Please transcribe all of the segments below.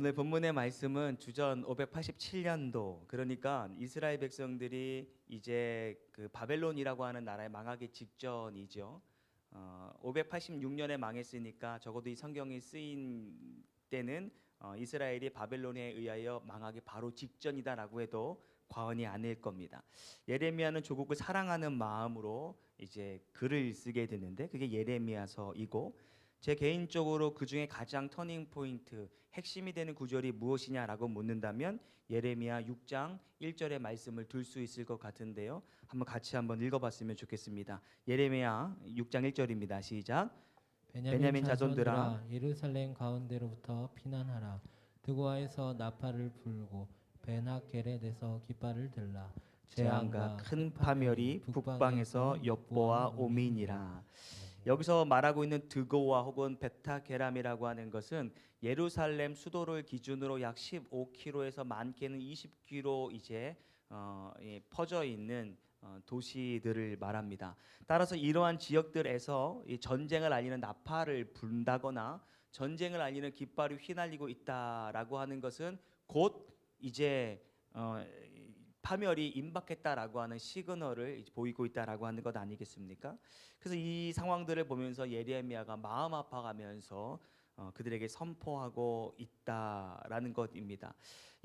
오늘 본문의 말씀은 주전 587년도 그러니까 이스라엘 백성들이 이제 그 바벨론이라고 하는 나라에 망하기 직전이죠. 어, 586년에 망했으니까 적어도 이 성경이 쓰인 때는 어, 이스라엘이 바벨론에 의하여 망하기 바로 직전이다라고 해도 과언이 아닐 겁니다. 예레미야는 조국을 사랑하는 마음으로 이제 글을 쓰게 되는데 그게 예레미야서이고 제 개인적으로 그 중에 가장 터닝 포인트, 핵심이 되는 구절이 무엇이냐라고 묻는다면 예레미야 6장 1절의 말씀을 들 수 있을 것 같은데요. 한번 같이 한번 읽어봤으면 좋겠습니다. 예레미야 6장 1절입니다. 시작. 베냐민 베냐민 자손들아, 자손들아 예루살렘 가운데로부터 피난하라 드고아에서 나팔을 불고 베나 게렛에서 깃발을 들라 재앙과 큰 파멸이 북방에서 엿보아 오민이라. 여기서 말하고 있는 드고와 혹은 베타게람이라고 하는 것은 예루살렘 수도를 기준으로 약 15km에서 많게는 20km 이제 어, 예, 퍼져 있는 어, 도시들을 말합니다. 따라서 이러한 지역들에서 이 전쟁을 알리는 나팔을 분다거나 전쟁을 알리는 깃발이 휘날리고 있다라고 하는 것은 곧 이제 어, 이 파멸이 임박했다라고 하는 시그널을 보이고 있다라고 하는 것 아니겠습니까? 그래서 이 상황들을 보면서 예레미야가 마음 아파가면서 어, 그들에게 선포하고 있다라는 것입니다.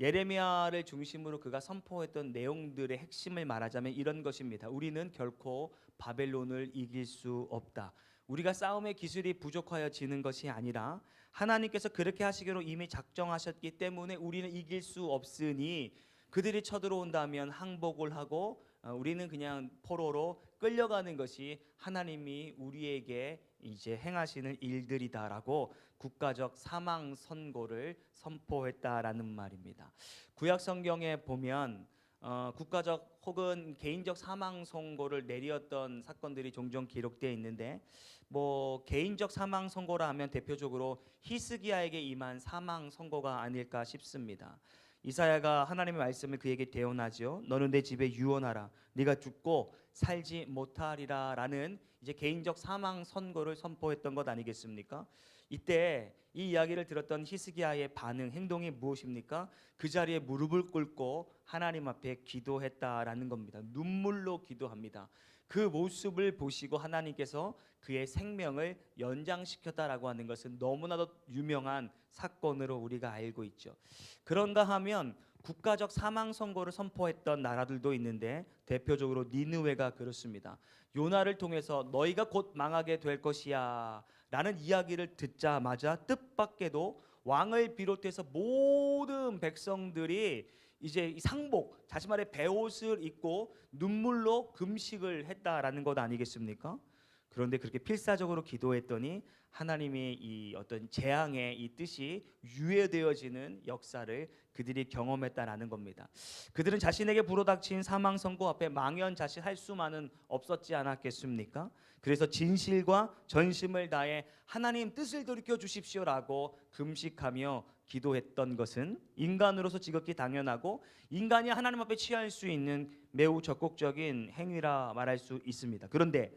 예레미야를 중심으로 그가 선포했던 내용들의 핵심을 말하자면 이런 것입니다. 우리는 결코 바벨론을 이길 수 없다. 우리가 싸움의 기술이 부족하여 지는 것이 아니라 하나님께서 그렇게 하시기로 이미 작정하셨기 때문에 우리는 이길 수 없으니 그들이 쳐들어온다면 항복을 하고 어, 우리는 그냥 포로로 끌려가는 것이 하나님이 우리에게 이제 행하시는 일들이다라고 국가적 사망 선고를 선포했다라는 말입니다. 구약 성경에 보면 어, 국가적 혹은 개인적 사망 선고를 내리었던 사건들이 종종 기록되어 있는데 뭐 개인적 사망 선고라 하면 대표적으로 히스기야에게 임한 사망 선고가 아닐까 싶습니다. 이사야가 하나님의 말씀을 그에게 대언하죠. 너는 내 집에 유언하라. 네가 죽고 살지 못하리라라는 이제 개인적 사망 선고를 선포했던 것 아니겠습니까? 이때 이 이야기를 들었던 히스기야의 반응, 행동이 무엇입니까? 그 자리에 무릎을 꿇고 하나님 앞에 기도했다라는 겁니다. 눈물로 기도합니다. 그 모습을 보시고 하나님께서 그의 생명을 연장시켰다라고 하는 것은 너무나도 유명한 사건으로 우리가 알고 있죠. 그런가 하면 국가적 사망 선고를 선포했던 나라들도 있는데 대표적으로 니느웨가 그렇습니다. 요나를 통해서 너희가 곧 망하게 될 것이야 라는 이야기를 듣자마자 뜻밖에도 왕을 비롯해서 모든 백성들이 이제 이 상복, 말해 베옷을 입고 눈물로 금식을 했다라는 것 아니겠습니까? 그런데 그렇게 필사적으로 기도했더니 하나님의 이 어떤 재앙의 이 뜻이 유예되어지는 역사를 그들이 경험했다라는 겁니다. 그들은 자신에게 불어닥친 사망 선고 앞에 망연 자실할 수만은 없었지 않았겠습니까? 그래서 진실과 전심을 다해 하나님 뜻을 돌이켜 주십시오라고 금식하며 기도했던 것은 인간으로서 지극히 당연하고 인간이 하나님 앞에 취할 수 있는 매우 적극적인 행위라 말할 수 있습니다. 그런데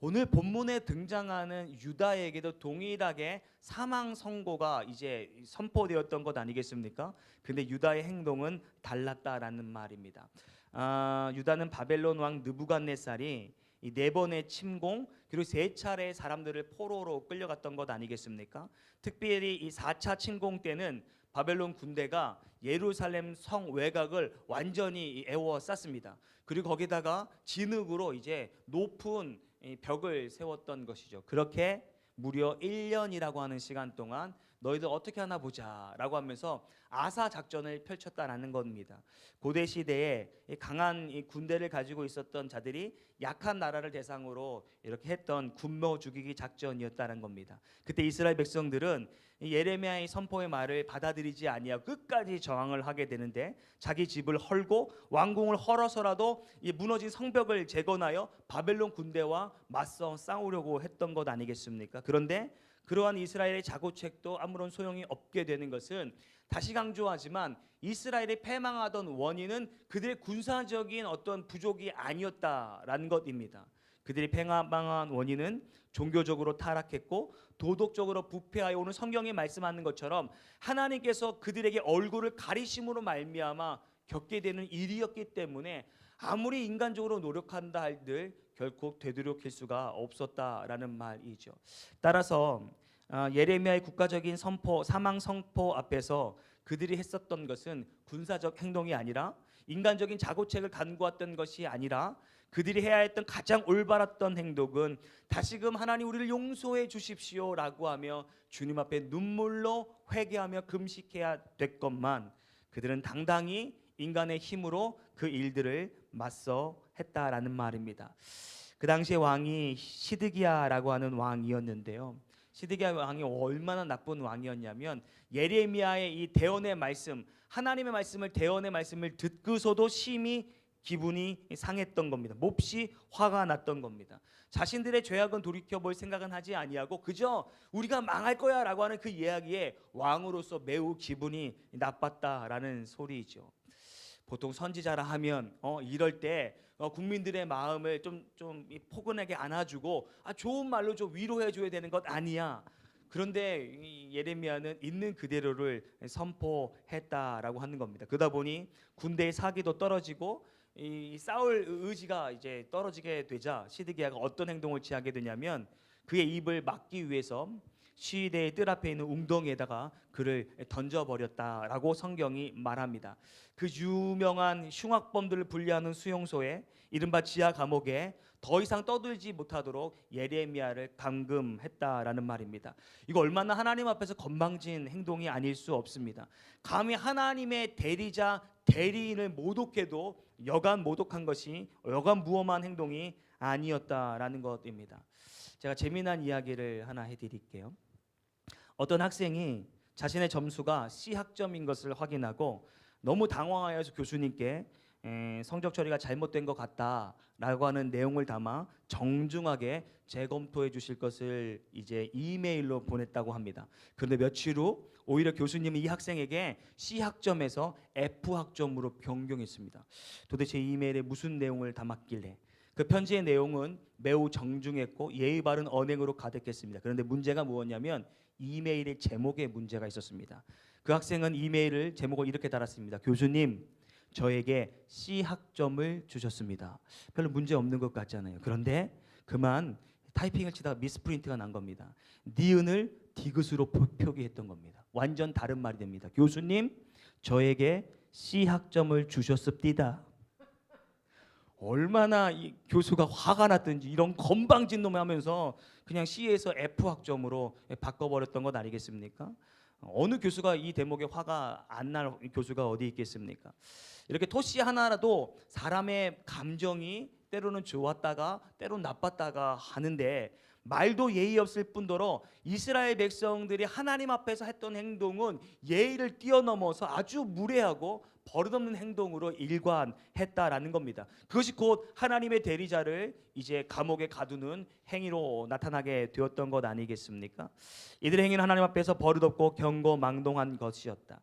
오늘 본문에 등장하는 유다에게도 동일하게 사망 선고가 이제 선포되었던 것 아니겠습니까? 근데 유다의 행동은 달랐다라는 말입니다. 아, 유다는 바벨론 왕 느부갓네살이 이 네 번의 침공 그리고 세 차례 사람들을 포로로 끌려갔던 것 아니겠습니까? 특별히 이 4차 침공 때는 바벨론 군대가 예루살렘 성 외곽을 완전히 에워쌌습니다. 그리고 거기다가 진흙으로 이제 높은 이 벽을 세웠던 것이죠. 그렇게 무려 1년이라고 하는 시간 동안 너희들 어떻게 하나 보자라고 하면서 아사 작전을 펼쳤다라는 겁니다. 고대 시대에 이 강한 이 군대를 가지고 있었던 자들이 약한 나라를 대상으로 이렇게 했던 군모 죽이기 작전이었다는 겁니다. 그때 이스라엘 백성들은 이 예레미야의 선포의 말을 받아들이지 아니하고 끝까지 저항을 하게 되는데 자기 집을 헐고 왕궁을 헐어서라도 이 무너진 성벽을 재건하여 바벨론 군대와 맞서 싸우려고 했던 것 아니겠습니까? 그런데 그러한 이스라엘의 자고책도 아무런 소용이 없게 되는 것은 다시 강조하지만 이스라엘이 패망하던 원인은 그들의 군사적인 어떤 부족이 아니었다라는 것입니다. 그들이 패망한 원인은 종교적으로 타락했고 도덕적으로 부패하여 오는 성경이 말씀하는 것처럼 하나님께서 그들에게 얼굴을 가리심으로 말미암아 겪게 되는 일이었기 때문에 아무리 인간적으로 노력한다 할들 결코 되도록일 수가 없었다라는 말이죠. 따라서 아, 예레미야의 국가적인 선포 사망 선포 앞에서 그들이 했었던 것은 군사적 행동이 아니라 인간적인 자고책을 간구했던 것이 아니라 그들이 해야 했던 가장 올바랐던 행동은 다시금 하나님 우리를 용서해 주십시오라고 하며 주님 앞에 눈물로 회개하며 금식해야 됐건만 그들은 당당히 인간의 힘으로 그 일들을 맞서 했다라는 말입니다. 그 당시에 왕이 시드기야라고 하는 왕이었는데요. 시드기야 왕이 얼마나 나쁜 왕이었냐면 예레미야의 이 대언의 말씀, 하나님의 말씀을 대언의 말씀을 듣고서도 심히 기분이 상했던 겁니다. 몹시 화가 났던 겁니다. 자신들의 죄악은 돌이켜 볼 생각은 하지 아니하고 그저 우리가 망할 거야라고 하는 그 이야기에 왕으로서 매우 기분이 나빴다라는 소리이죠. 보통 선지자라 하면 어 이럴 때 어, 국민들의 마음을 좀 좀 포근하게 안아주고 아 좋은 말로 좀 위로해 줘야 되는 것 아니야. 그런데 이 예레미야는 있는 그대로를 선포했다라고 하는 겁니다. 그러다 보니 군대의 사기도 떨어지고 이 싸울 의지가 이제 떨어지게 되자 시드기야가 어떤 행동을 취하게 되냐면 그의 입을 막기 위해서 시대의 뜰 앞에 있는 웅덩이에다가 그를 던져버렸다라고 성경이 말합니다. 그 유명한 흉악범들을 분리하는 수용소에 이른바 지하 감옥에 더 이상 떠들지 못하도록 예레미야를 감금했다라는 말입니다. 이거 얼마나 하나님 앞에서 건방진 행동이 아닐 수 없습니다. 감히 하나님의 대리자 대리인을 모독해도 여간 모독한 것이 여간 무엄한 행동이 아니었다라는 것입니다. 제가 재미난 이야기를 하나 해드릴게요. 어떤 학생이 자신의 점수가 C 학점인 것을 확인하고 너무 당황하여서 교수님께 에, 성적 처리가 잘못된 것 같다라고 하는 내용을 담아 정중하게 재검토해 주실 것을 이제 이메일로 보냈다고 합니다. 그런데 며칠 후 오히려 교수님이 이 학생에게 C 학점에서 F 학점으로 변경했습니다. 도대체 이 이메일에 무슨 내용을 담았길래 그 편지의 내용은 매우 정중했고 예의 바른 언행으로 가득했습니다. 그런데 문제가 무엇냐면 이메일의 제목에 문제가 있었습니다. 그 학생은 이메일을 제목을 이렇게 달았습니다. 교수님, 저에게 C 학점을 주셨습니다. 별로 문제 없는 것 같잖아요. 그런데 그만 타이핑을 치다가 미스프린트가 난 겁니다. 니은을 디귿으로 표- 표기했던 겁니다. 완전 다른 말이 됩니다. 교수님, 저에게 C 학점을 주셨습니다. 얼마나 이 교수가 화가 났든지 이런 건방진 놈이 하면서 그냥 C에서 F 학점으로 바꿔버렸던 것 아니겠습니까? 어느 교수가 이 대목에 화가 안 날 교수가 어디 있겠습니까? 이렇게 토시 하나라도 사람의 감정이 때로는 좋았다가 때로는 나빴다가 하는데 말도 예의 없을 뿐더러 이스라엘 백성들이 하나님 앞에서 했던 행동은 예의를 뛰어넘어서 아주 무례하고 버릇없는 행동으로 일관했다라는 겁니다. 그것이 곧 하나님의 대리자를 이제 감옥에 가두는 행위로 나타나게 되었던 것 아니겠습니까? 이들의 행위는 하나님 앞에서 버릇없고 경고 망동한 것이었다.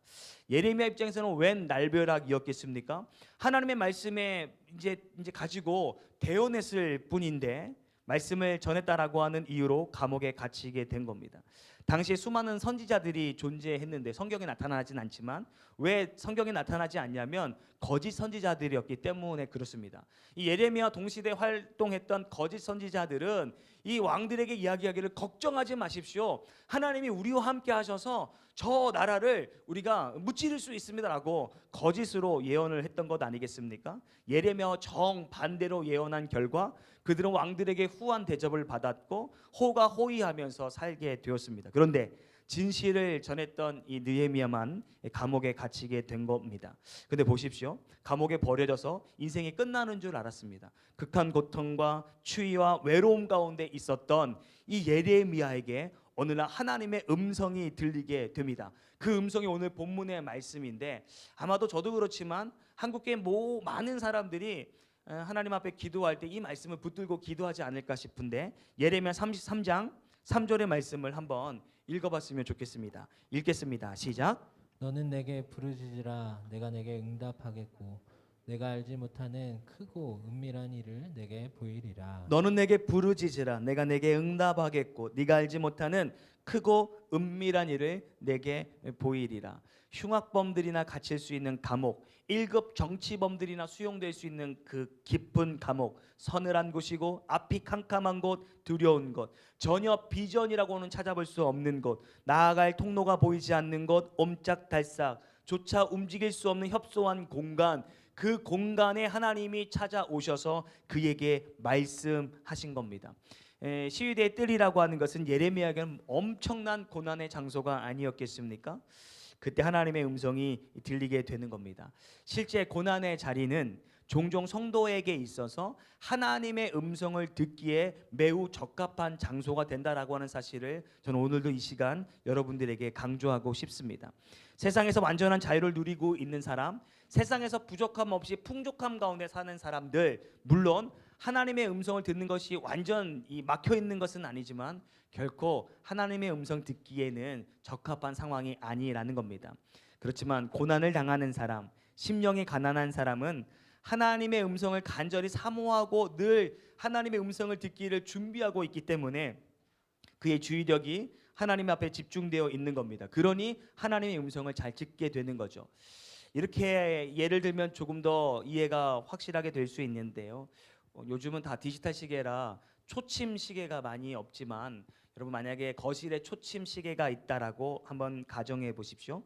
예레미야 입장에서는 웬 날벼락이었겠습니까? 하나님의 말씀에 이제 이제 가지고 대언했을 뿐인데 말씀을 전했다라고 하는 이유로 감옥에 갇히게 된 겁니다. 당시에 수많은 선지자들이 존재했는데 성경에 나타나진 않지만 왜 성경에 나타나지 않냐면 거짓 선지자들이었기 때문에 그렇습니다. 이 예레미야 동시대 활동했던 거짓 선지자들은 이 왕들에게 이야기하기를 걱정하지 마십시오. 하나님이 우리와 함께 하셔서 저 나라를 우리가 무찌를 수 있습니다라고 거짓으로 예언을 했던 것 아니겠습니까? 예레미야와 정 반대로 예언한 결과 그들은 왕들에게 후한 대접을 받았고 호가 호위하면서 살게 되었습니다. 그런데 진실을 전했던 이 느헤미야만 감옥에 갇히게 된 겁니다. 근데 보십시오. 감옥에 버려져서 인생이 끝나는 줄 알았습니다. 극한 고통과 추위와 외로움 가운데 있었던 이 예레미야에게 어느 날 하나님의 음성이 들리게 됩니다. 그 음성이 오늘 본문의 말씀인데 아마도 저도 그렇지만 한국계 모 많은 사람들이 어, 하나님 앞에 기도할 때 이 말씀을 붙들고 기도하지 않을까 싶은데 예레미야 33장 3절의 말씀을 한번 읽어봤으면 좋겠습니다. 읽겠습니다. 시작. 너는 내게 부르짖으라 내가 내게 응답하겠고 내가 알지 못하는 크고 은밀한 일을 내게 보이리라. 너는 내게 부르짖으라 내가 내게 응답하겠고 네가 알지 못하는 크고 은밀한 일을 내게 보이리라 흉악범들이나 갇힐 수 있는 감옥 1급 정치범들이나 수용될 수 있는 그 깊은 감옥 서늘한 곳이고 앞이 캄캄한 곳 두려운 곳 전혀 비전이라고는 찾아볼 수 없는 곳 나아갈 통로가 보이지 않는 곳 옴짝달싹 조차 움직일 수 없는 협소한 공간 그 공간에 하나님이 찾아오셔서 그에게 말씀하신 겁니다. 에, 시위대의 뜰이라고 하는 것은 예레미야에게는 엄청난 고난의 장소가 아니었겠습니까? 그때 하나님의 음성이 들리게 되는 겁니다. 실제 고난의 자리는 종종 성도에게 있어서 하나님의 음성을 듣기에 매우 적합한 장소가 된다라고 하는 사실을 저는 오늘도 이 시간 여러분들에게 강조하고 싶습니다. 세상에서 완전한 자유를 누리고 있는 사람, 세상에서 부족함 없이 풍족함 가운데 사는 사람들, 물론 하나님의 음성을 듣는 것이 완전 이 막혀 있는 것은 아니지만 결코 하나님의 음성 듣기에는 적합한 상황이 아니라는 겁니다. 그렇지만 고난을 당하는 사람, 심령이 가난한 사람은 하나님의 음성을 간절히 사모하고 늘 하나님의 음성을 듣기를 준비하고 있기 때문에 그의 주의력이 하나님 앞에 집중되어 있는 겁니다. 그러니 하나님의 음성을 잘 듣게 되는 거죠. 이렇게 예를 들면 조금 더 이해가 확실하게 될 수 있는데요. 어, 요즘은 다 디지털 시계라 초침 시계가 많이 없지만 여러분 만약에 거실에 초침 시계가 있다라고 한번 가정해 보십시오.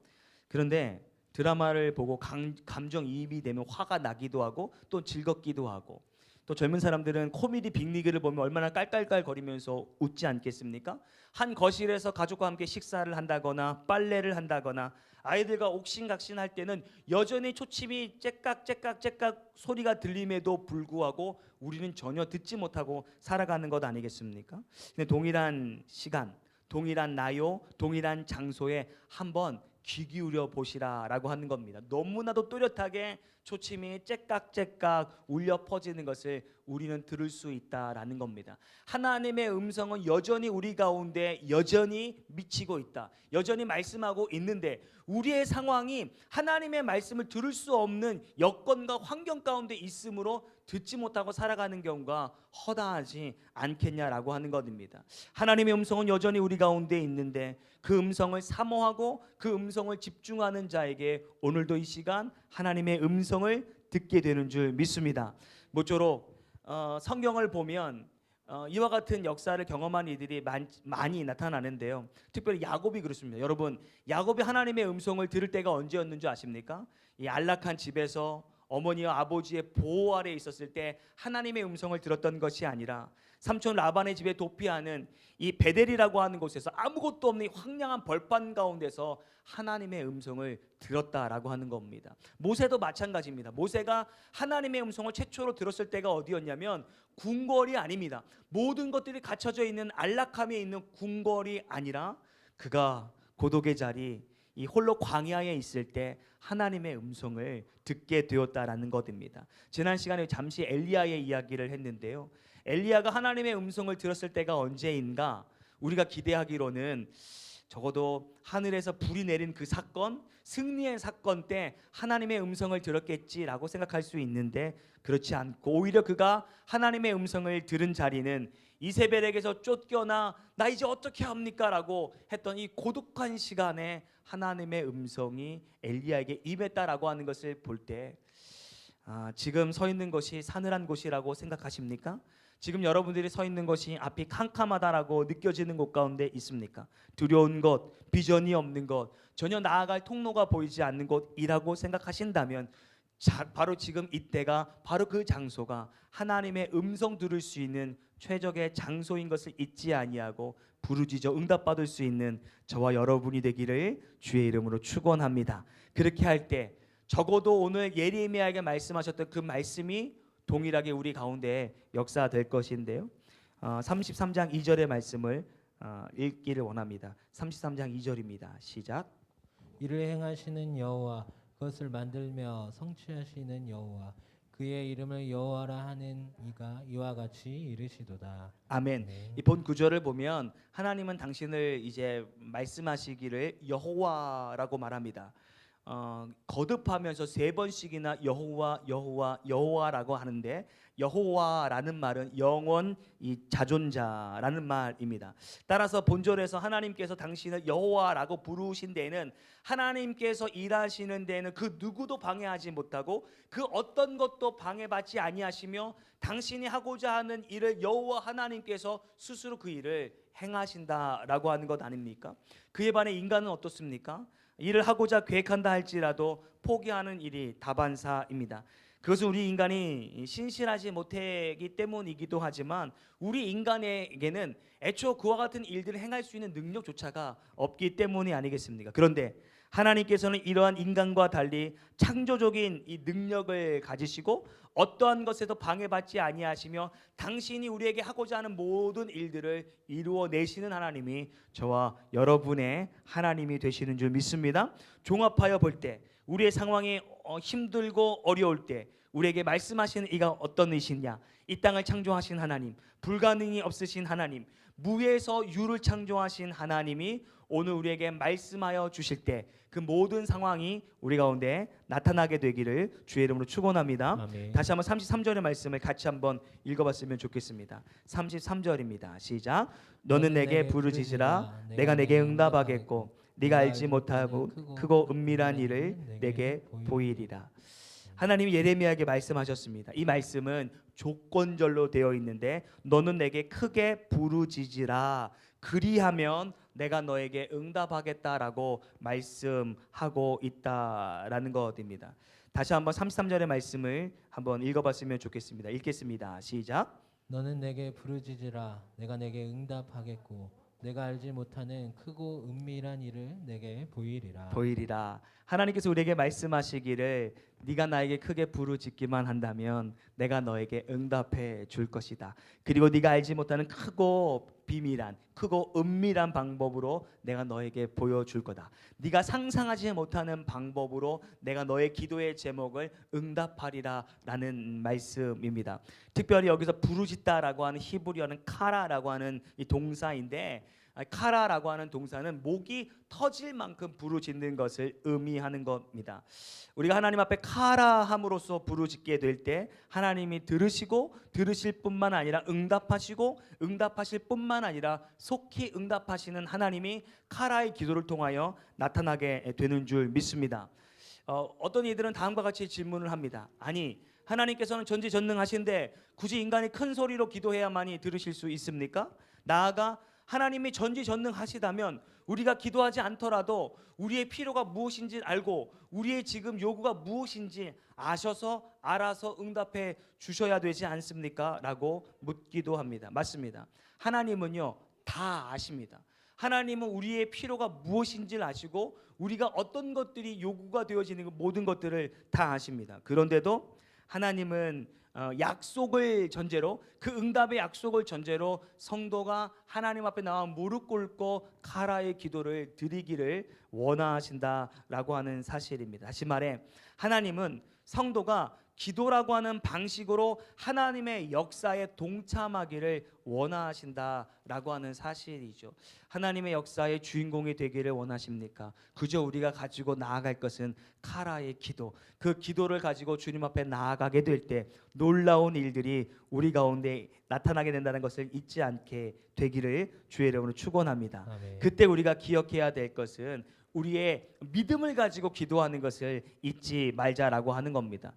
그런데 드라마를 보고 감, 감정이입이 되면 화가 나기도 하고 또 즐겁기도 하고 또 젊은 사람들은 코미디 빅리그를 보면 얼마나 깔깔깔 거리면서 웃지 않겠습니까? 한 거실에서 가족과 함께 식사를 한다거나 빨래를 한다거나 아이들과 옥신각신 할 때는 여전히 초침이 째깍째깍째깍 소리가 들림에도 불구하고 우리는 전혀 듣지 못하고 살아가는 것 아니겠습니까? 근데 동일한 시간, 동일한 나요, 동일한 장소에 한번 귀 기울여 보시라라고 하는 겁니다. 너무나도 또렷하게 초침이 째깍째깍 울려 퍼지는 것을 우리는 들을 수 있다라는 겁니다. 하나님의 음성은 여전히 우리 가운데 여전히 미치고 있다. 여전히 말씀하고 있는데 우리의 상황이 하나님의 말씀을 들을 수 없는 여건과 환경 가운데 있으므로 듣지 못하고 살아가는 경우가 허다하지 않겠냐라고 하는 것입니다. 하나님의 음성은 여전히 우리 가운데 있는데 그 음성을 사모하고 그 음성을 집중하는 자에게 오늘도 이 시간 하나님의 음성을 듣게 되는 줄 믿습니다. 모쪼록 어, 성경을 보면 어, 이와 같은 역사를 경험한 이들이 많, 많이 나타나는데요. 특별히 야곱이 그렇습니다. 여러분, 야곱이 하나님의 음성을 들을 때가 언제였는 줄 아십니까? 이 안락한 집에서 어머니와 아버지의 보호 아래 있었을 때 하나님의 음성을 들었던 것이 아니라 삼촌 라반의 집에 도피하는 이 베델이라고 하는 곳에서 아무것도 없는 이 황량한 벌판 가운데서 하나님의 음성을 들었다라고 하는 겁니다. 모세도 마찬가지입니다. 모세가 하나님의 음성을 최초로 들었을 때가 어디였냐면 궁궐이 아닙니다. 모든 것들이 갖춰져 있는 안락함에 있는 궁궐이 아니라 그가 고독의 자리 이 홀로 광야에 있을 때 하나님의 음성을 듣게 되었다라는 것입니다. 지난 시간에 잠시 엘리야의 이야기를 했는데요. 엘리야가 하나님의 음성을 들었을 때가 언제인가? 우리가 기대하기로는 적어도 하늘에서 불이 내린 그 사건, 승리의 사건 때 하나님의 음성을 들었겠지라고 생각할 수 있는데 그렇지 않고 오히려 그가 하나님의 음성을 들은 자리는 이세벨에게서 쫓겨나 나 이제 어떻게 합니까 라고 했던 이 고독한 시간에 하나님의 음성이 엘리야에게 임했다라고 하는 것을 볼때 아, 지금 서 있는 것이 사늘한 곳이라고 생각하십니까? 지금 여러분들이 서 있는 것이 앞이 캄캄하다라고 느껴지는 곳 가운데 있습니까? 두려운 것, 비전이 없는 것, 전혀 나아갈 통로가 보이지 않는 곳이라고 생각하신다면 자, 바로 지금 이때가 바로 그 장소가 하나님의 음성 들을 수 있는 최적의 장소인 것을 잊지 아니하고 부르짖어 응답받을 수 있는 저와 여러분이 되기를 주의 이름으로 축원합니다. 그렇게 할 때 적어도 오늘 예레미야에게 말씀하셨던 그 말씀이 동일하게 우리 가운데 역사될 것인데요. 어, 33장 2절의 말씀을 어, 읽기를 원합니다. 33장 2절입니다. 시작. 이를 행하시는 여호와 그것을 만들며 성취하시는 여호와 그의 이름을 여호와라 하는 이가 이와 같이 이르시도다. 아멘. 네. 이본 구절을 보면 하나님은 당신을 이제 말씀하시기를 여호와라고 말합니다. 어, 거듭하면서 세 번씩이나 여호와 여호와 여호와라고 하는데 여호와라는 말은 영원 이 자존자라는 말입니다. 따라서 본절에서 하나님께서 당신을 여호와라고 부르신 데에는 하나님께서 일하시는 데에는 그 누구도 방해하지 못하고 그 어떤 것도 방해받지 아니하시며 당신이 하고자 하는 일을 여호와 하나님께서 스스로 그 일을 행하신다라고 하는 것 아닙니까? 그에 반해 인간은 어떻습니까? 일을 하고자 계획한다 할지라도 포기하는 일이 다반사입니다. 그것은 우리 인간이 신실하지 못하기 때문이기도 하지만 우리 인간에게는 애초 그와 같은 일들을 행할 수 있는 능력조차가 없기 때문이 아니겠습니까? 그런데 하나님께서는 이러한 인간과 달리 창조적인 이 능력을 가지시고 어떠한 것에도 방해받지 아니하시며 당신이 우리에게 하고자 하는 모든 일들을 이루어 내시는 하나님이 저와 여러분의 하나님이 되시는 줄 믿습니다. 종합하여 볼 때 우리의 상황이 어, 힘들고 어려울 때 우리에게 말씀하시는 이가 어떤 이시냐? 이 땅을 창조하신 하나님, 불가능이 없으신 하나님, 무에서 유를 창조하신 하나님이 오늘 우리에게 말씀하여 주실 때 그 모든 상황이 우리 가운데 나타나게 되기를 주의 이름으로 축원합니다. 아멘. 다시 한번 33절의 말씀을 같이 한번 읽어봤으면 좋겠습니다. 33절입니다. 시작. 너는 내게 부르짖으라 내가 내게 응답하겠고 네가 알지 못하고 크고 은밀한 일을 내게 보이리라. 하나님이 예레미야에게 말씀하셨습니다. 이 말씀은 조건절로 되어 있는데 너는 내게 크게 부르짖으라 그리하면 내가 너에게 응답하겠다라고 말씀하고 있다라는 것입니다. 다시 한번 33절의 말씀을 한번 읽어봤으면 좋겠습니다. 읽겠습니다. 시작. 너는 내게 부르짖으라 내가 내게 응답하겠고 내가 알지 못하는 크고 은밀한 일을 내게 보이리라. 보이리라. 하나님께서 우리에게 말씀하시기를 네가 나에게 크게 부르짖기만 한다면 내가 너에게 응답해 줄 것이다. 그리고 네가 알지 못하는 크고 비밀한 크고 은밀한 방법으로 내가 너에게 보여줄 거다. 네가 상상하지 못하는 방법으로 내가 너의 기도의 제목을 응답하리라라는 말씀입니다. 특별히 여기서 부르짖다라고 하는 히브리어는 카라라고 하는 이 동사인데 아, 카라라고 하는 동사는 목이 터질 만큼 부르짖는 것을 의미하는 겁니다. 우리가 하나님 앞에 카라함으로써 부르짖게 될 때 하나님이 들으시고 들으실 뿐만 아니라 응답하시고 응답하실 뿐만 아니라 속히 응답하시는 하나님이 카라의 기도를 통하여 나타나게 되는 줄 믿습니다. 어, 어떤 이들은 다음과 같이 질문을 합니다. 아니 하나님께서는 전지전능하신데 굳이 인간이 큰 소리로 기도해야만이 들으실 수 있습니까? 나아가 하나님이 전지전능하시다면 우리가 기도하지 않더라도 우리의 필요가 무엇인지 알고 우리의 지금 요구가 무엇인지 아셔서 알아서 응답해 주셔야 되지 않습니까? 라고 묻기도 합니다. 맞습니다. 하나님은요 다 아십니다. 하나님은 우리의 필요가 무엇인지를 아시고 우리가 어떤 것들이 요구가 되어지는 그 모든 것들을 다 아십니다. 그런데도 하나님은 어, 약속을 전제로 그 응답의 약속을 전제로 성도가 하나님 앞에 나와 무릎 꿇고 카라의 기도를 드리기를 원하신다라고 하는 사실입니다. 다시 말해 하나님은 성도가 기도라고 하는 방식으로 하나님의 역사에 동참하기를 원하신다라고 하는 사실이죠. 하나님의 역사의 주인공이 되기를 원하십니까? 그저 우리가 가지고 나아갈 것은 카라의 기도. 그 기도를 가지고 주님 앞에 나아가게 될 때 놀라운 일들이 우리 가운데 나타나게 된다는 것을 잊지 않게 되기를 주의 이름으로 축원합니다. 그때 우리가 기억해야 될 것은 우리의 믿음을 가지고 기도하는 것을 잊지 말자라고 하는 겁니다.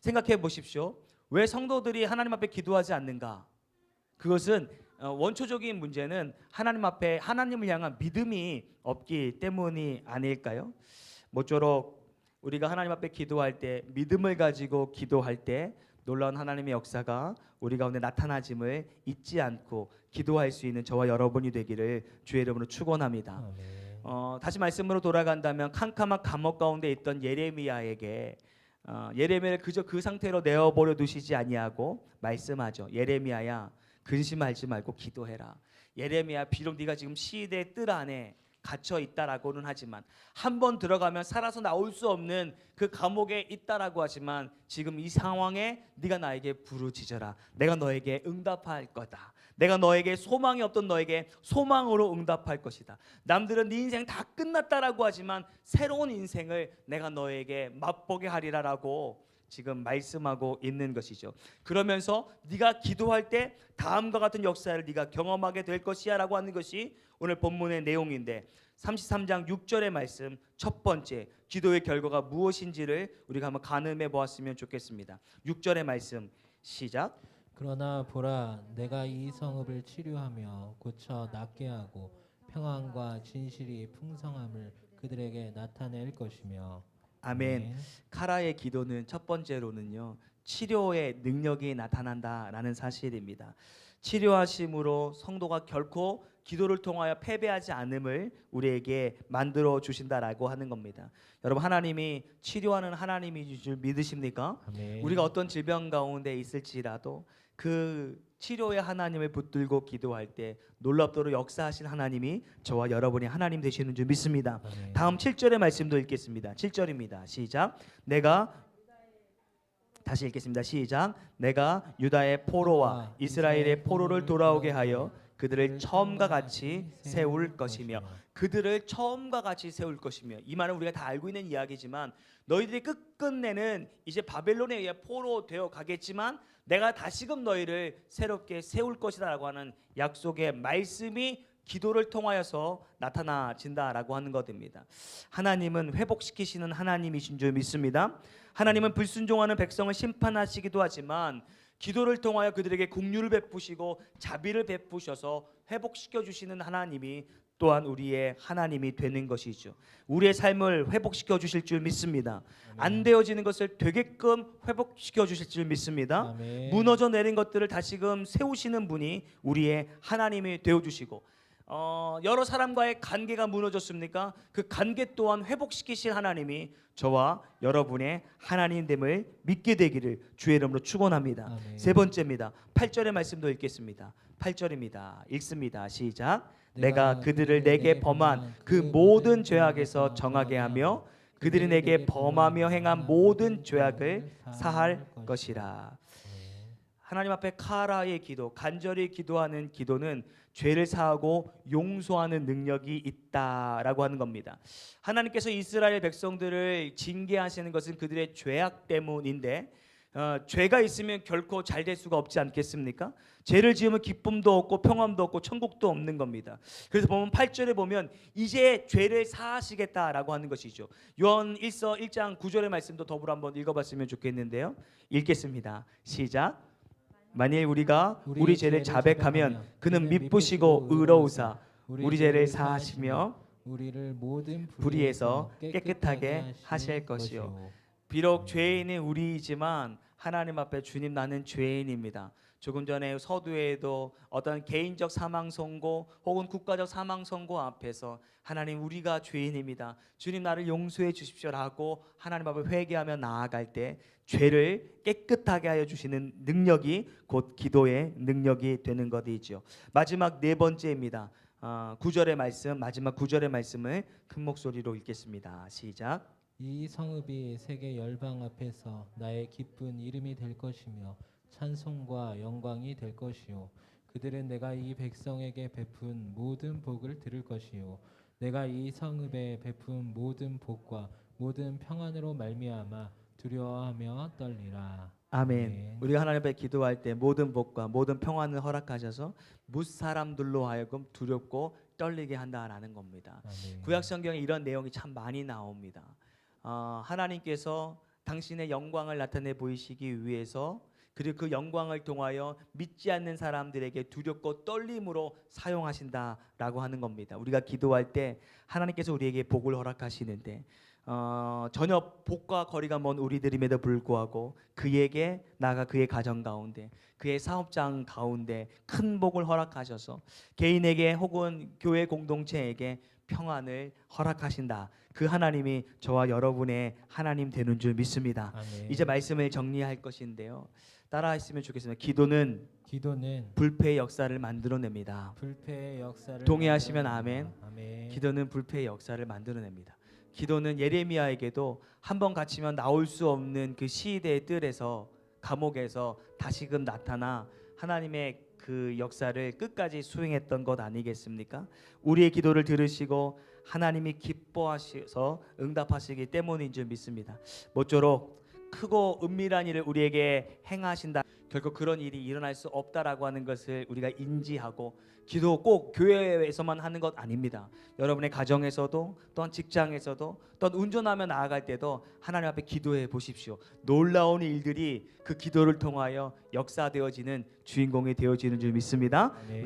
생각해 보십시오. 왜 성도들이 하나님 앞에 기도하지 않는가? 그것은 어, 원초적인 문제는 하나님 앞에 하나님을 향한 믿음이 없기 때문이 아닐까요? 모쪼록 우리가 하나님 앞에 기도할 때 믿음을 가지고 기도할 때 놀라운 하나님의 역사가 우리 가운데 나타나짐을 잊지 않고 기도할 수 있는 저와 여러분이 되기를 주의 이름으로 축원합니다. 아멘. 어, 다시 말씀으로 돌아간다면 캄캄한 감옥 가운데 있던 예레미야에게 어, 예레미야를 그저 그 상태로 내어버려 두시지 아니하고 말씀하죠. 예레미야야 근심하지 말고 기도해라. 예레미야 비록 네가 지금 시대 뜰 안에 갇혀 있다라고는 하지만 한 번 들어가면 살아서 나올 수 없는 그 감옥에 있다라고 하지만 지금 이 상황에 네가 나에게 부르짖어라. 내가 너에게 응답할 거다. 내가 너에게 소망이 없던 너에게 소망으로 응답할 것이다. 남들은 네 인생 다 끝났다라고 하지만 새로운 인생을 내가 너에게 맛보게 하리라라고 지금 말씀하고 있는 것이죠. 그러면서 네가 기도할 때 다음과 같은 역사를 네가 경험하게 될 것이야라고 하는 것이 오늘 본문의 내용인데 33장 6절의 말씀 첫 번째 기도의 결과가 무엇인지를 우리가 한번 가늠해 보았으면 좋겠습니다. 6절의 말씀 시작. 그러나 보라 내가 이 성읍을 치료하며 고쳐 낫게 하고 평안과 진실이 풍성함을 그들에게 나타낼 것이며 아멘. 카라의 기도는 첫 번째로는요 치료의 능력이 나타난다라는 사실입니다. 치료하심으로 성도가 결코 기도를 통하여 패배하지 않음을 우리에게 만들어 주신다라고 하는 겁니다. 여러분 하나님이 치료하는 하나님이 줄 믿으십니까? 아멘. 우리가 어떤 질병 가운데 있을지라도 그 치료의 하나님을 붙들고 기도할 때 놀랍도록 역사하신 하나님이 저와 여러분이 하나님 되시는 줄 믿습니다. 아멘. 다음 7절의 말씀도 읽겠습니다. 7절입니다. 시작. 내가 다시 읽겠습니다. 시작. 내가 유다의 포로와 이스라엘의 포로를 돌아오게 하여 그들을 처음과 같이 세울 것이며 그들을 처음과 같이 세울 것이며 이 말은 우리가 다 알고 있는 이야기지만 너희들이 끝끝내는 이제 바벨론에 의해 포로 되어 가겠지만 내가 다시금 너희를 새롭게 세울 것이다라고 하는 약속의 말씀이 기도를 통하여서 나타나진다라고 하는 것입니다. 하나님은 회복시키시는 하나님이신 줄 믿습니다. 하나님은 불순종하는 백성을 심판하시기도 하지만 기도를 통하여 그들에게 긍휼을 베푸시고 자비를 베푸셔서 회복시켜 주시는 하나님이 또한 우리의 하나님이 되는 것이죠. 우리의 삶을 회복시켜 주실 줄 믿습니다. 안 되어지는 것을 되게끔 회복시켜 주실 줄 믿습니다. 아멘. 무너져 내린 것들을 다시금 세우시는 분이 우리의 하나님이 되어 주시고 어, 여러 사람과의 관계가 무너졌습니까? 그 관계 또한 회복시키실 하나님이 저와 여러분의 하나님됨을 믿게 되기를 주의 이름으로 축원합니다. 아멘. 세 번째입니다. 8절의 말씀도 읽겠습니다. 8절입니다. 읽습니다. 시작. 내가 그들을 내게 범한 그 모든 죄악에서 정하게 하며 그들이 내게 범하며 행한 모든 죄악을 사할 것이라. 하나님 앞에 카라의 기도, 간절히 기도하는 기도는 죄를 사하고 용서하는 능력이 있다라고 하는 겁니다. 하나님께서 이스라엘 백성들을 징계하시는 것은 그들의 죄악 때문인데 어, 죄가 있으면 결코 잘 될 수가 없지 않겠습니까? 죄를 지으면 기쁨도 없고 평안도 없고 천국도 없는 겁니다. 그래서 보면 8절에 보면 이제 죄를 사하시겠다라고 하는 것이죠. 요한 1서 1장 9절의 말씀도 더불어 한번 읽어봤으면 좋겠는데요. 읽겠습니다. 시작. 만일 우리가 우리 죄를 자백하면 그는 미쁘시고 의로우사 우리 죄를 사하시며 우리를 모든 불의에서 깨끗하게 하실 것이요. 비록 죄인은 우리이지만 하나님 앞에 주님 나는 죄인입니다. 조금 전에 서두에도 어떤 개인적 사망 선고 혹은 국가적 사망 선고 앞에서 하나님 우리가 죄인입니다. 주님 나를 용서해 주십시오라고 하나님 앞에 회개하며 나아갈 때 죄를 깨끗하게 하여 주시는 능력이 곧 기도의 능력이 되는 것이죠. 마지막 네 번째입니다. 어, 9절의 말씀 마지막 9절의 말씀을 큰 목소리로 읽겠습니다. 시작. 이 성읍이 세계 열방 앞에서 나의 기쁜 이름이 될 것이며 찬송과 영광이 될 것이요 그들은 내가 이 백성에게 베푼 모든 복을 들을 것이요 내가 이 성읍에 베푼 모든 복과 모든 평안으로 말미암아 두려워하며 떨리라 아멘. 아멘. 우리가 하나님 앞에 기도할 때 모든 복과 모든 평안을 허락하셔서 무 사람들로 하여금 두렵고 떨리게 한다라는 겁니다. 아멘. 구약 성경에 이런 내용이 참 많이 나옵니다. 어, 하나님께서 당신의 영광을 나타내 보이시기 위해서 그리고 그 영광을 통하여 믿지 않는 사람들에게 두렵고 떨림으로 사용하신다라고 하는 겁니다. 우리가 기도할 때 하나님께서 우리에게 복을 허락하시는데 어, 전혀 복과 거리가 먼 우리들임에도 불구하고 그에게 나가 그의 가정 가운데 그의 사업장 가운데 큰 복을 허락하셔서 개인에게 혹은 교회 공동체에게 평안을 허락하신다. 그 하나님이 저와 여러분의 하나님 되는 줄 믿습니다. 아멘. 이제 말씀을 정리할 것인데요. 따라했으면 좋겠습니다. 기도는 기도는 불패의 역사를 만들어냅니다. 불패의 역사를 동의하시면 만들어낸다. 아멘. 기도는 불패의 역사를 만들어냅니다. 기도는 예레미야에게도 한 번 갇히면 나올 수 없는 그 시대의 뜰에서 감옥에서 다시금 나타나 하나님의 그 역사를 끝까지 수행했던 것 아니겠습니까? 우리의 기도를 들으시고 하나님이 기뻐하셔서 응답하시기 때문인 줄 믿습니다. 모쪼록 크고 은밀한 일을 우리에게 행하신다. 결국 그런 일이 일어날 수 없다라고 하는 것을 우리가 인지하고 기도 꼭 교회에서만 하는 것 아닙니다. 여러분의 가정에서도 또한 직장에서도 또한 운전하며 나아갈 때도 하나님 앞에 기도해 보십시오. 놀라운 일들이 그 기도를 통하여 역사되어지는 주인공이 되어지는 줄 믿습니다. 네.